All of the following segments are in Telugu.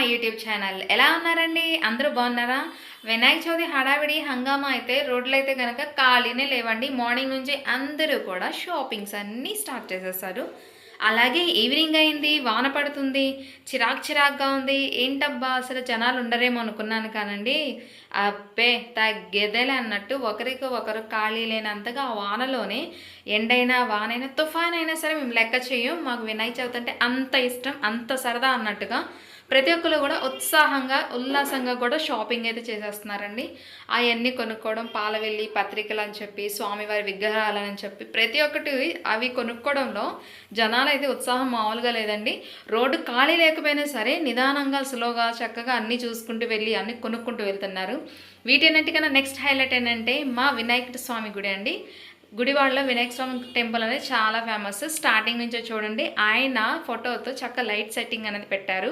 My YouTube channel. ఎలా ఉన్నారండి? అందరూ బాగున్నారా? వినాయక చవితి హడావిడి హంగామా అయితే రోడ్లు అయితే కనుక ఖాళీనే లేవండి. మార్నింగ్ నుంచి అందరూ కూడా షాపింగ్స్ అన్నీ స్టార్ట్ చేసేస్తారు. అలాగే ఈవినింగ్ అయింది వాన పడుతుంది చిరాక్ చిరాక్గా ఉంది. ఏంటబ్బా అసలు జనాలు ఉండరేమో అనుకున్నాను కానండి. అబ్బే తగ్గేదేలే అన్నట్టు ఒకరికి ఒకరు ఖాళీ లేనంతగా ఆ వానలోనే ఎండైనా వానైనా తుఫాన్ అయినా సరే మేము లెక్క చేయం. మాకు వినాయక చవితి అంటే అంత ఇష్టం అంత సరదా అన్నట్టుగా ప్రతి ఒక్కరు కూడా ఉత్సాహంగా ఉల్లాసంగా కూడా షాపింగ్ అయితే చేసేస్తున్నారండి. అవన్నీ కొనుక్కోవడం పాలవెల్లి పత్రికలు అని చెప్పి స్వామివారి విగ్రహాలు అని చెప్పి ప్రతి ఒక్కటి అవి కొనుక్కోవడంలో జనాలు అయితే ఉత్సాహం మామూలుగా లేదండి. రోడ్డు ఖాళీ లేకపోయినా సరే నిదానంగా స్లోగా చక్కగా అన్నీ చూసుకుంటూ వెళ్ళి అన్నీ కొనుక్కుంటూ వెళ్తున్నారు. వీటన్నిటికన్నా నెక్స్ట్ హైలైట్ ఏంటంటే మా వినాయకుడి స్వామి గుడి అండి. గుడివాడలో వినాయక స్వామి టెంపుల్ అనేది చాలా ఫేమస్. స్టార్టింగ్ నుంచే చూడండి. ఆయన ఫోటోతో చక్క లైట్ సెట్టింగ్ అనేది పెట్టారు.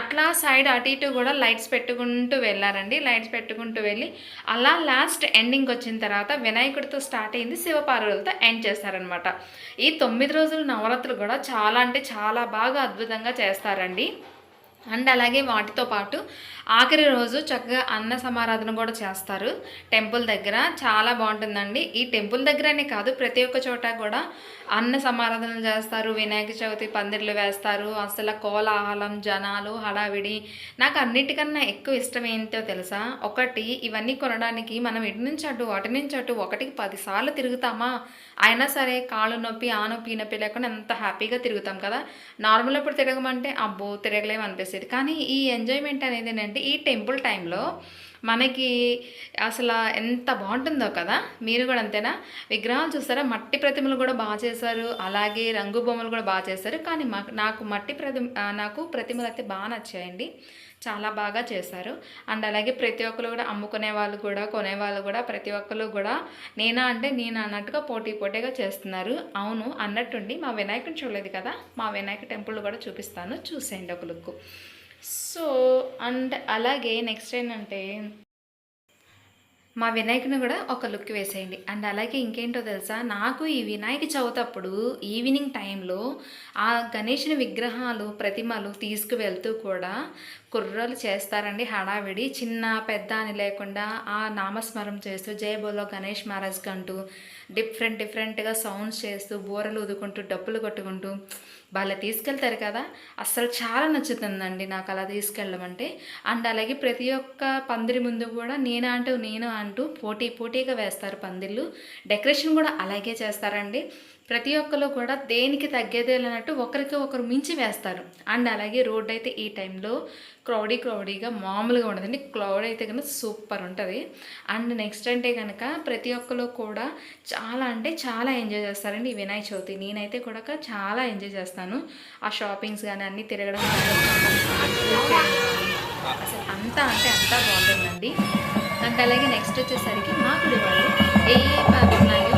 అట్లా సైడ్ అటు ఇటు కూడా లైట్స్ పెట్టుకుంటూ వెళ్ళారండి. లైట్స్ పెట్టుకుంటూ వెళ్ళి అలా లాస్ట్ ఎండింగ్ వచ్చిన తర్వాత వినాయకుడితో స్టార్ట్ అయింది. శివపార్వతులతో ఎండ్ చేస్తారనమాట ఈ తొమ్మిది రోజుల నవరాత్రులు కూడా చాలా అంటే చాలా బాగా అద్భుతంగా చేస్తారండి. అండ్ అలాగే వాటితో పాటు ఆఖరి రోజు చక్కగా అన్న సమారాధన కూడా చేస్తారు. టెంపుల్ దగ్గర చాలా బాగుంటుందండి. ఈ టెంపుల్ దగ్గరనే కాదు ప్రతి ఒక్క చోట కూడా అన్న సమారాధన చేస్తారు. వినాయక చవితి పందిర్లు వేస్తారు. అసలు కోలాహలం జనాలు హడావిడి నాకు అన్నిటికన్నా ఎక్కువ ఇష్టం ఏంటో తెలుసా? ఒకటి ఇవన్నీ కొనడానికి మనం ఇటు నుంచి అటు అటు నుంచి అటు ఒకటికి పదిసార్లు తిరుగుతామా? అయినా సరే కాళ్ళు నొప్పి ఆ నొప్పి నొప్పి లేకుండా ఎంత హ్యాపీగా తిరుగుతాం కదా? నార్మల్ ఇప్పుడు తిరగమంటే అబ్బో తిరగలేము అనిపిస్తుంది కానీ ఈ ఎంజాయ్మెంట్ అనేది ఏంటంటే ఈ టెంపుల్ టైంలో మనకి అసలు ఎంత బాగుంటుందో కదా? మీరు కూడా అంతేనా? విగ్రహాలు చూస్తారా? మట్టి ప్రతిమలు కూడా బాగా చేశారు. అలాగే రంగు బొమ్మలు కూడా బాగా చేశారు. కానీ నాకు మట్టి ప్రతిమ నాకు ప్రతిమలు అయితే బాగా నచ్చాయండి. చాలా బాగా చేశారు. అండ్ అలాగే ప్రతి ఒక్కరు కూడా అమ్ముకునే వాళ్ళు కూడా కొనేవాళ్ళు కూడా ప్రతి ఒక్కరు కూడా నేనా అంటే నేను అన్నట్టుగా పోటీ పోటీగా చేస్తున్నారు. అవును అన్నట్టుండి మా వినాయకుని చూడలేదు కదా? మా వినాయక టెంపుల్ కూడా చూపిస్తాను. చూసేయండి ఒక లుక్. సో అండ్ అలాగే నెక్స్ట్ ఏంటంటే మా వినాయకుని కూడా ఒక లుక్ వేసేయండి. అండ్ అలాగే ఇంకేంటో తెలుసా? నాకు ఈ వినాయక చవితి అప్పుడు ఈవినింగ్ టైంలో ఆ గణేషుని విగ్రహాలు ప్రతిమలు తీసుకువెళ్తూ కూడా కుర్రలు చేస్తారండి హడావిడి. చిన్న పెద్ద అని లేకుండా ఆ నామస్మరం చేస్తూ జయ బోలో గణేష్ మహారాజ్ అంటూ డిఫరెంట్ డిఫరెంట్గా సౌండ్స్ చేస్తూ బూరలు ఊదుకుంటూ డప్పులు కొట్టుకుంటూ వాళ్ళ తీసుకెళ్తారు కదా? అస్సలు చాలా నచ్చుతుందండి నాకు అలా తీసుకెళ్ళమంటే అండ్ అలాగే ప్రతి ఒక్క పందిరి ముందు కూడా నేను అంటూ నేను అంటూ పోటీ పోటీగా వేస్తారు పందిళ్ళు. డెకరేషన్ కూడా అలాగే చేస్తారండి. ప్రతి ఒక్కరు కూడా దేనికి తగ్గేదే అన్నట్టు ఒకరికి ఒకరు మించి వేస్తారు. అండ్ అలాగే రోడ్ అయితే ఈ టైంలో క్రౌడీ క్రౌడీగా మామూలుగా ఉండదండి. క్రౌడ్ అయితే కనుక సూపర్ ఉంటుంది. అండ్ నెక్స్ట్ అంటే కనుక ప్రతి ఒక్కరు కూడా చాలా అంటే చాలా ఎంజాయ్ చేస్తారండి వినాయక చవితి. నేనైతే కూడా చాలా ఎంజాయ్ చేస్తాను. ఆ షాపింగ్స్ కానీ అన్నీ తిరగడం అసలు అంతా అంటే అంతా బాగుంటుందండి. నాకు అలాగే నెక్స్ట్ వచ్చేసరికి నాకు వాళ్ళు ఏ ఏ ఉన్నాయి